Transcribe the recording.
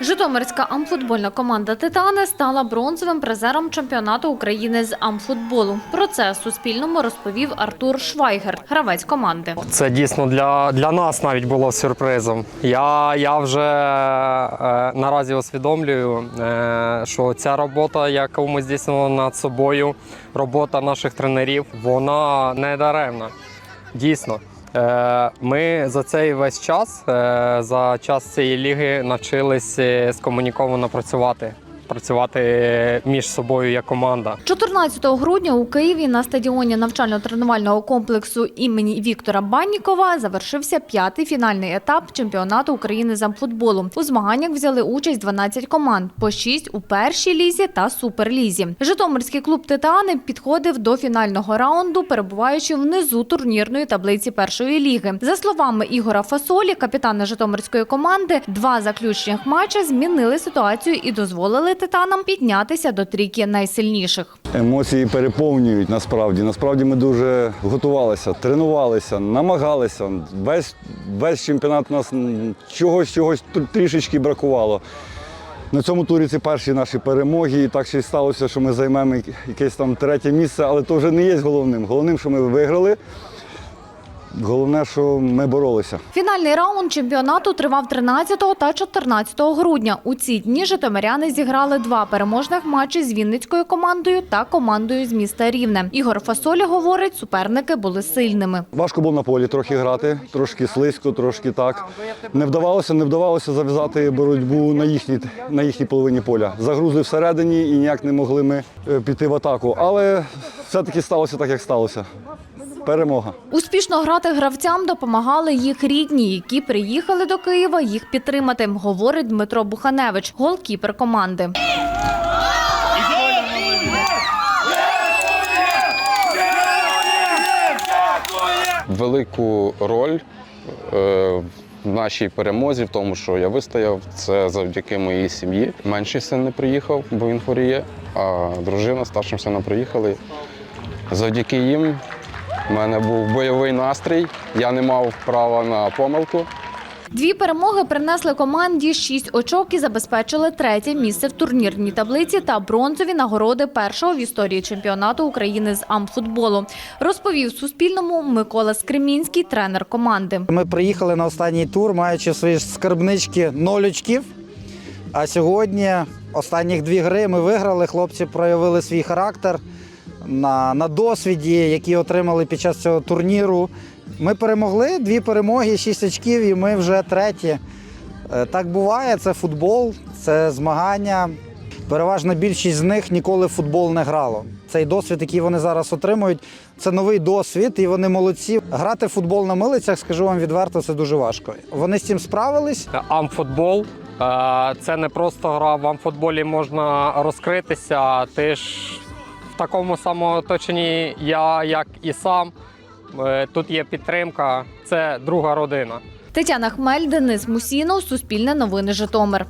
Житомирська амфутбольна команда Титани стала бронзовим призером чемпіонату України з амфутболу. Про це Суспільному розповів Артур Швайгер, гравець команди. Це дійсно для, для нас навіть було сюрпризом. Я, я вже е, наразі усвідомлюю, е, що ця робота, яку ми здійснили над собою, робота наших тренерів, вона не даремна. Дійсно. Е, Ми за цей весь час, е, за час цієї ліги, навчились е, скомуніковано працювати, працювати між собою як команда. 14 грудня у Києві на стадіоні навчально-тренувального комплексу імені Віктора Баннікова завершився п'ятий фінальний етап чемпіонату України з амфутболу. У змаганнях взяли участь 12 команд, по 6 у першій лізі та суперлізі. Житомирський клуб Титани підходив до фінального раунду, перебуваючи внизу турнірної таблиці першої ліги. За словами Ігора Фасолі, капітана Житомирської команди, два заключних матчі змінили ситуацію і дозволили титанам піднятися до трійки найсильніших. Емоції переповнюють насправді. Насправді ми дуже готувалися, тренувалися, намагалися. Весь, весь чемпіонат нас чогось, чогось трішечки бракувало. На цьому турі це перші наші перемоги. І так ще й сталося, що ми займемо якесь там третє місце, але то вже не є головним. Головним, що ми виграли. Головне, що ми боролися. Фінальний раунд чемпіонату тривав 13 та 14 грудня. У ці дні житомиряни зіграли два переможних матчі з Вінницькою командою та командою з міста Рівне. Ігор Фасоля говорить, суперники були сильними. Важко було на полі трохи грати, трошки слизько, трошки так. Не вдавалося, не вдавалося зав'язати боротьбу на їхній, на їхній половині поля. Загрузли всередині і ніяк не могли ми е, піти в атаку. Але все-таки сталося так, як сталося. Перемога. Успішно грати гравцям допомагали їх рідні, які приїхали до Києва їх підтримати, говорить Дмитро Буханевич, голкіпер команди. велику роль е, в нашій перемозі, в тому, що я вистояв, це завдяки моїй сім'ї. Менший син не приїхав, бо він хворіє, а дружина з старшим сином приїхали. Завдяки їм в мене був бойовий настрій, я не мав права на помилку. Дві перемоги принесли команді шість очок і забезпечили третє місце в турнірній таблиці та бронзові нагороди першого в історії чемпіонату України з амфутболу. Розповів Суспільному Микола Скремінський, тренер команди. Ми приїхали на останній тур, маючи свої скарбнички ноль очків. А сьогодні останніх дві гри ми виграли. Хлопці проявили свій характер на, на досвіді, який отримали під час цього турніру. Ми перемогли дві перемоги, шість очків, і ми вже треті. Е, Так буває, це футбол, це змагання. Переважна більшість з них ніколи в футбол не грало. Цей досвід, який вони зараз отримують, це новий досвід, і вони молодці. Грати в футбол на милицях, скажу вам відверто, це дуже важко. Вони з цим справились. Амфутбол е, це не просто гра. В амфутболі можна розкритися. Ти ж такому самому я, як і сам. Е, Тут є підтримка, це друга родина. Тетяна Хмель, Денис Мусінов, Суспільне новини Житомир.